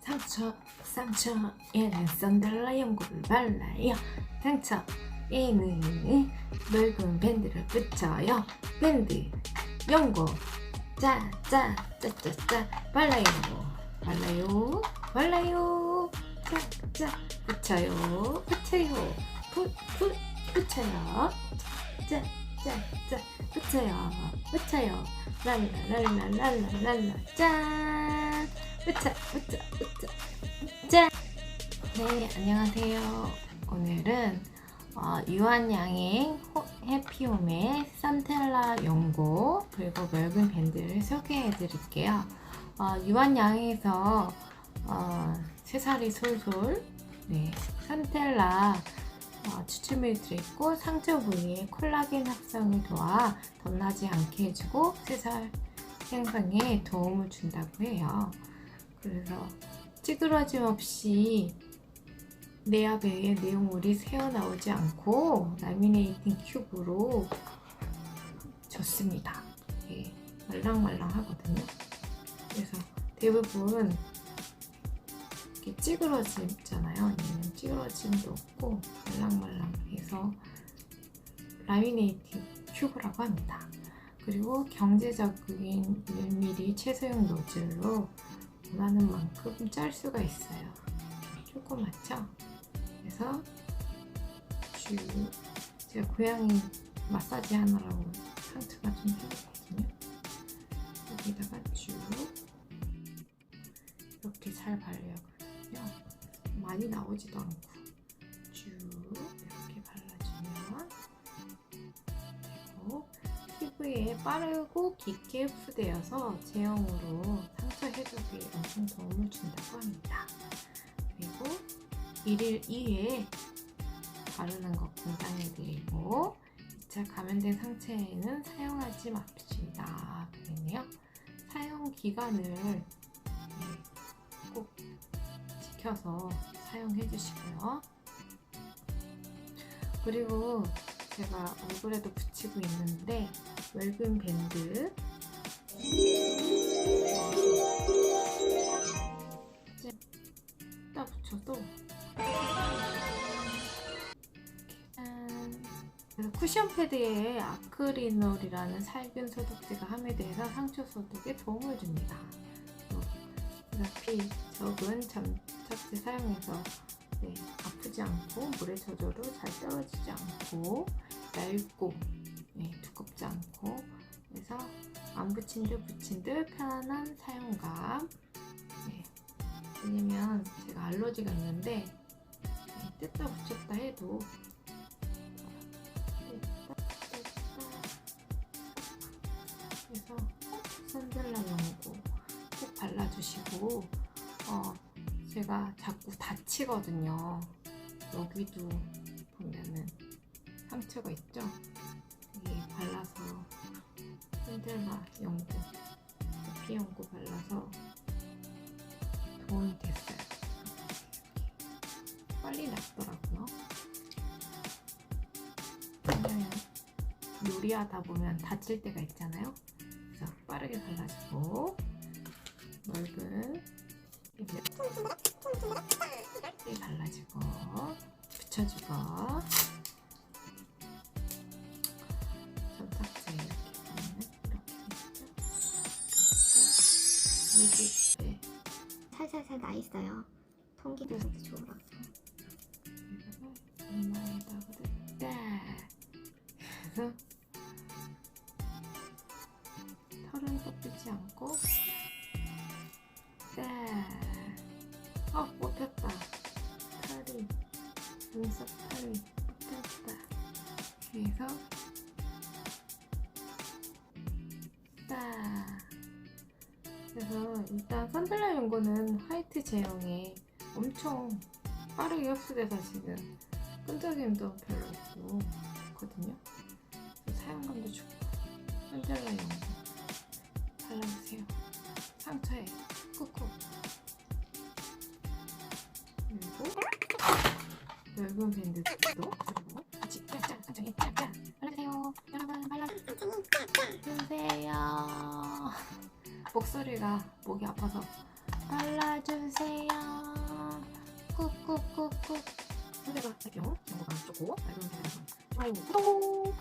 상처 상처에는 썬달라 연고를 발라요. 상처에는 묽은 밴드를 붙여요. 밴드 연고 짜짜짜짜짜 발라요. 발라요 발라요. 짜짜 붙여요. 붙여요. 붓붓 붙여요. 짜짜짜 붙여요. 붙여요. 랄랄랄랄랄랄라. 짠 네, 안녕하세요. 오늘은 어, 유한양의 호- 해피홈의 산텔라 연고 그리고 멸근 밴드를 소개해 드릴게요. 어, 유한양에서 어, 새살이 솔솔 네, 산텔라 어, 추출물이 들어있고 상처 부위에 콜라겐 합성을 도와 덧나지 않게 해주고 새살 향상에 도움을 준다고 해요. 그래서 찌그러짐 없이 내압에 내용물이 새어나오지 않고 라미네이팅 큐브로 좋습니다. 예, 말랑말랑 하거든요. 그래서 대부분 이렇게 찌그러지잖아요. 얘는 찌그러짐도 없고 말랑말랑해서 라미네이팅 큐브라고 합니다. 그리고 경제적인 1mm 최소형 노즐로 원하는 만큼 짤 수가 있어요. 조그맣죠? 그래서 쭉 제가 고양이 마사지 하느라고 상처가 좀 생겼거든요. 여기다가 쭉 이렇게 잘 발려거든요. 많이 나오지도 않고 쭉 빠르고 깊게 흡수되어서 제형으로 상처 해독에 엄청 도움을 준다고 합니다. 그리고 1일 2회 바르는 것 권장해드리고 2차 감염된 상처에는 사용하지 맙시다. 그랬네요. 사용 기간을 네, 꼭 지켜서 사용해 주시고요. 그리고 제가 얼굴에도 붙이고 있는데 웰금 밴드 딱 붙여도 짠. 그래서 쿠션 패드에 아크리놀이라는 살균 소독제가 함유돼서 상처 소독에 도움을 줍니다. 또 어차피 적은 점착제 사용해서 네, 아프지 않고 물에 젖어도 잘 떨어지지 않고 얇고 안 붙인 듯 붙인 듯 편안한 사용감 네. 왜냐면 제가 알러지가 있는데 네, 뜯다 붙였다 해도 뜯다 뜯다 그래서 선들라 연고 꼭 발라주시고 어, 제가 자꾸 다치거든요. 여기도 보면은 상처가 있죠? 여기 발라서 핸들라 연고, 피 연고 발라서 도움이 됐어요. 빨리 낫더라고요. 그냥 요리하다 보면 다칠 때가 있잖아요. 그래서 빠르게 발라주고 넓은 이 발라주고 붙여주고 살살살 나 있어요. 통기도서도 좋으라고. 여기다가 이마에다가 딱 그래서 털은 뽑히지 않고 딱 어, 뽑혔다. 털이 눈썹 털이 뽑혔다. 그래서 그래서 일단 산들라 연고는 화이트 제형에 엄청 빠르게 흡수돼서 지금 끈적임도 별로 없고. 그래서 사용감도 좋고 산들라 연고 발라주세요. 상처에 꾹꾹 그리고 얇은 밴드도 목소리가 목이 아파서 발라주세요. 꾹꾹꾹꾹. 선배가 할게요. 영어가 좋고 알고 있는 좋아요 구독